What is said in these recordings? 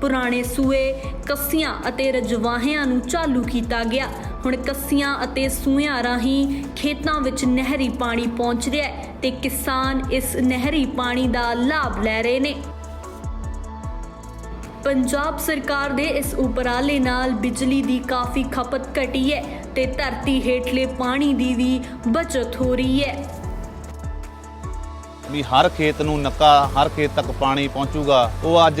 ਪੁਰਾਣੇ ਸੂਏ, ਕੱਸੀਆਂ ਅਤੇ ਰਜਵਾਹਿਆਂ ਨੂੰ ਚਾਲੂ ਕੀਤਾ ਗਿਆ। ਹੁਣ ਕੱਸੀਆਂ ਅਤੇ ਸੂਇਆਂ ਰਾਹੀਂ ਖੇਤਾਂ ਵਿੱਚ ਨਹਿਰੀ ਪਾਣੀ ਪਹੁੰਚ ਰਿਹਾ ਹੈ ਤੇ ਕਿਸਾਨ ਇਸ ਨਹਿਰੀ ਪਾਣੀ ਦਾ ਲਾਭ ਲੈ ਰਹੇ ਨੇ। ਪੰਜਾਬ ਸਰਕਾਰ ਦੇ ਇਸ ਉਪਰਾਲੇ ਨਾਲ ਬਿਜਲੀ ਦੀ ਕਾਫੀ ਖਪਤ ਘਟੀ ਹੈ ਤੇ ਧਰਤੀ ਹੇਠਲੇ ਪਾਣੀ ਦੀ ਵੀ ਬਚਤ ਹੋ ਰਹੀ ਹੈ। ਵੀ ਹਰ ਖੇਤ ਨੂੰ ਨੱਕਾ, ਹਰ ਖੇਤ ਤੱਕ ਪਾਣੀ ਪਹੁੰਚੂਗਾ, ਉਹ ਅੱਜ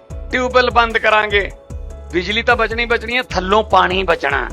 ਟਿਊਬਵੈੱਲ ਬੰਦ ਕਰਾਂਗੇ। ਬਿਜਲੀ ਤਾਂ ਬਚਣੀ ਬਚਣੀ ਹੈ ਥੱਲੋਂ ਪਾਣੀ ਬਚਣਾ।